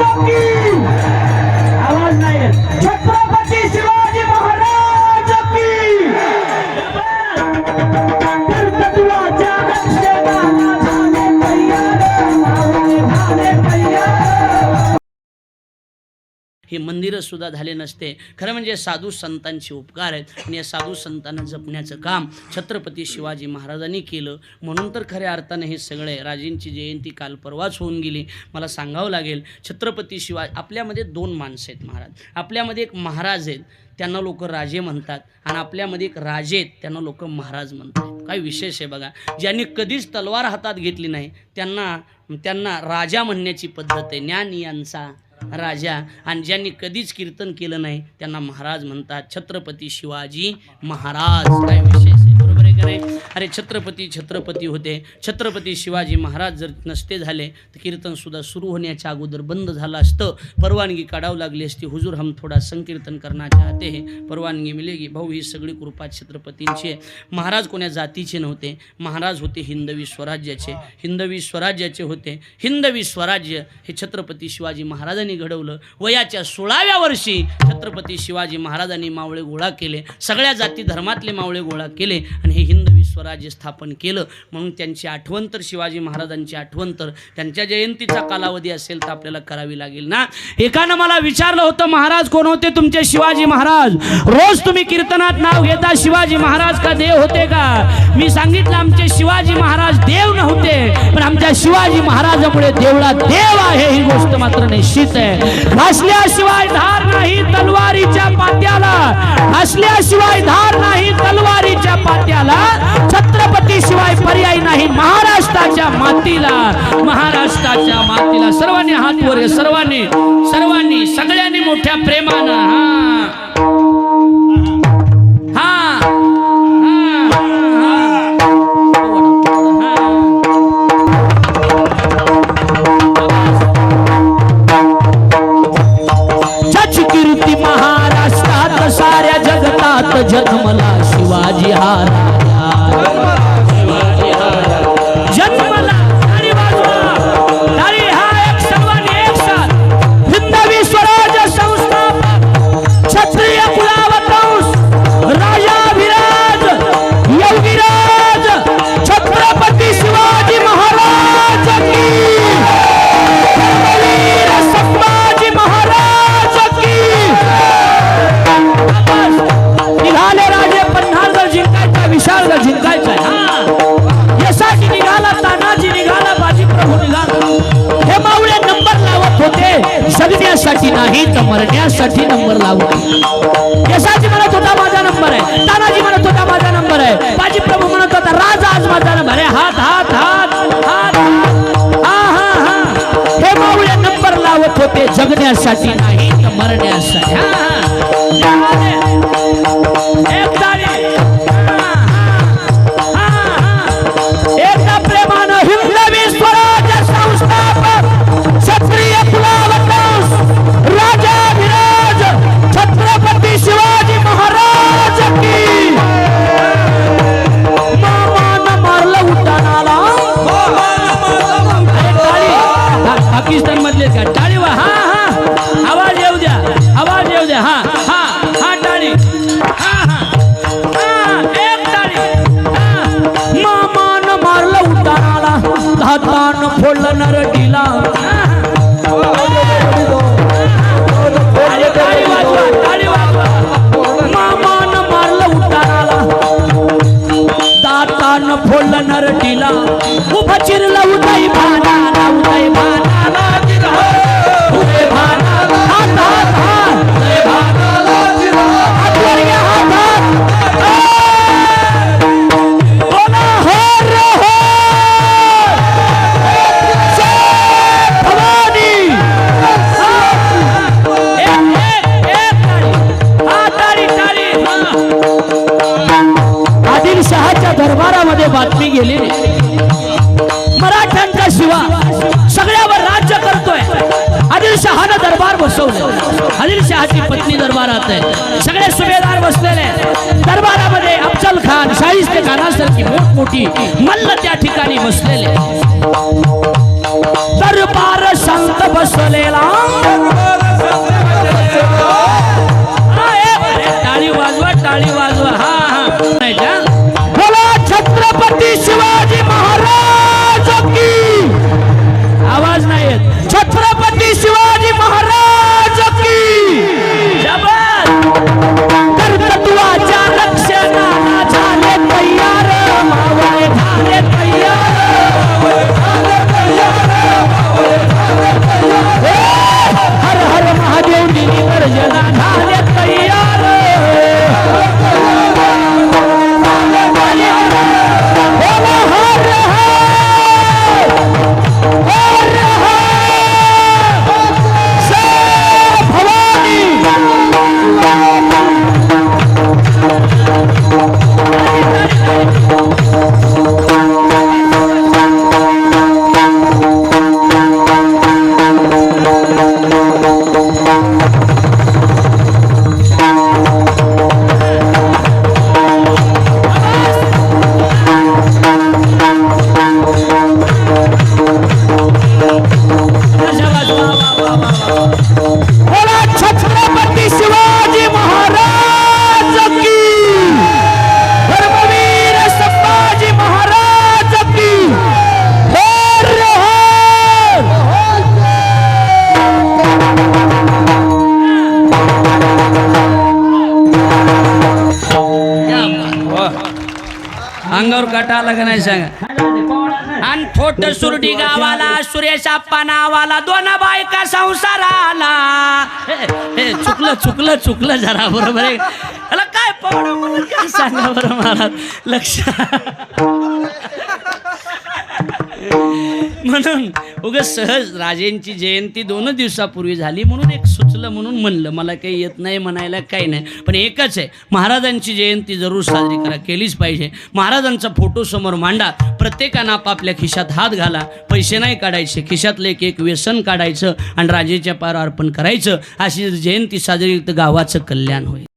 की आवाज नाही हे मंदिरं सुद्धा झाले नसते. खरं म्हणजे साधू संतांचे उपकार आहेत आणि या साधू संतांना जपण्याचं काम छत्रपती शिवाजी महाराजांनी केलं. म्हणून तर खऱ्या अर्थानं हे सगळे राजेंची जयंती काल परवाच होऊन गेली. मला सांगावं लागेल छत्रपती शिवाजी आपल्यामध्ये दोन माणसं आहेत महाराज. आपल्यामध्ये एक महाराज आहेत त्यांना लोक राजे म्हणतात आणि आपल्यामध्ये एक राजे आहेत त्यांना लोक महाराज म्हणतात. काय विशेष आहे बघा. ज्यांनी कधीच तलवार हातात घेतली नाही त्यांना त्यांना राजा म्हणण्याची पद्धत आहे. ज्ञान यांचा राजा. आणि ज्यांनी कधीच कीर्तन केलं नाही त्यांना महाराज म्हणतात छत्रपती शिवाजी महाराज. काय विशेष? नाही अरे छत्रपती छत्रपती होते. छत्रपती शिवाजी महाराज जर नसते झाले तर कीर्तन सुद्धा सुरू होण्याच्या अगोदर बंद झालं असतं. परवानगी काढावं लागली असती. हुजूर हम थोडा संकीर्तन करणार चाहते हे. परवानगी मिलेगी. भाऊ ही सगळी कृपा छत्रपतींची आहे. महाराज कोण्या जातीचे नव्हते. महाराज होते हिंदवी स्वराज्याचे. हिंदवी स्वराज्याचे होते. हिंदवी स्वराज्य हे छत्रपती शिवाजी महाराजांनी घडवलं. वयाच्या सोळाव्या वर्षी छत्रपती शिवाजी महाराजांनी मावळे गोळा केले. सगळ्या जाती धर्मातले मावळे गोळा केले आणि हे स्वराज्य स्थापन केलं म्हणून त्यांची आठवण तर शिवाजी महाराजांची आठवण तर त्यांच्या जयंतीचा कालावधी असेल तर आपल्याला करावी लागेल ना? एकानं मला विचारलं होतं महाराज कोण होते तुमचे शिवाजी महाराज? रोज तुम्ही कीर्तनात नाव घेता शिवाजी महाराज का देव होते का? मी सांगितलं आमचे शिवाजी महाराज देव नव्हते पण आमच्या शिवाजी महाराजामुळे देवळा देव आहे ही गोष्ट मात्र निश्चित आहे. भासल्याशिवाय धार नाही तलवारीच्या पात्याला भासल्याशिवाय धार नाही तलवारी तलवारीच्या पात्याला छत्रपती शिवाय पर्याय नाही. महाराष्ट्राच्या मातीला महाराष्ट्राच्या मातीला सर्वांनी हात वर सर्वांनी सर्वांनी सगळ्यांनी मोठ्या प्रेमानं हा. मरण्यासाठी नंबर लावू. यशाजी म्हणत होता माझा नंबर आहे तानाजी म्हणत होता माझा नंबर आहे बाजी प्रभू म्हणत होता राजा आज माझा नंबर आहे. हात हात हात हात. हा हा हा. हे माऊल्या नंबर लावत होते जगण्यासाठी नाही तर मरण्यासाठी. हा, फोडलं नरडीला गेलेली. मराठ्यांचा शिवा सगळ्यावर राज्य करतोय. आदिलशहानं दरबार बसवलं आदिलशहाची पत्नी दरबारात आहे. सगळे सुभेदार बसलेले दरबारामध्ये अफजल खान शाहिस्ते खानासारखी मोठमोठी मल्ल त्या ठिकाणी बसलेले दरबार शांत बसलेला. अंगावर काटा आला का नाही सांगा? आणि थोट सुरडी गावाला सुरेश आप्पा नावाला दोन बायका संसाराला. हे, हे चुकलं चुकलं चुकलं जरा बरोबर आहे. काय म्हणून काय सांगा बरं मला? लक्ष. म्हणून उगाच सहज राजेंची जयंती दोन दिवसापूर्वी झाली म्हणून एक असलं म्हणून म्हणलं. मला काही येत नाही म्हणायला काही नाही. पण एकच आहे महाराजांची जयंती जरूर साजरी करा केलीच पाहिजे. महाराजांचा फोटो समोर मांडा. प्रत्येकानं आपापल्या खिशात हात घाला. पैसे नाही काढायचे. खिशातलं एक एक व्यसन काढायचं आणि राजेच्या पार अर्पण करायचं. अशी जयंती साजरी तर गावाचं कल्याण होईल.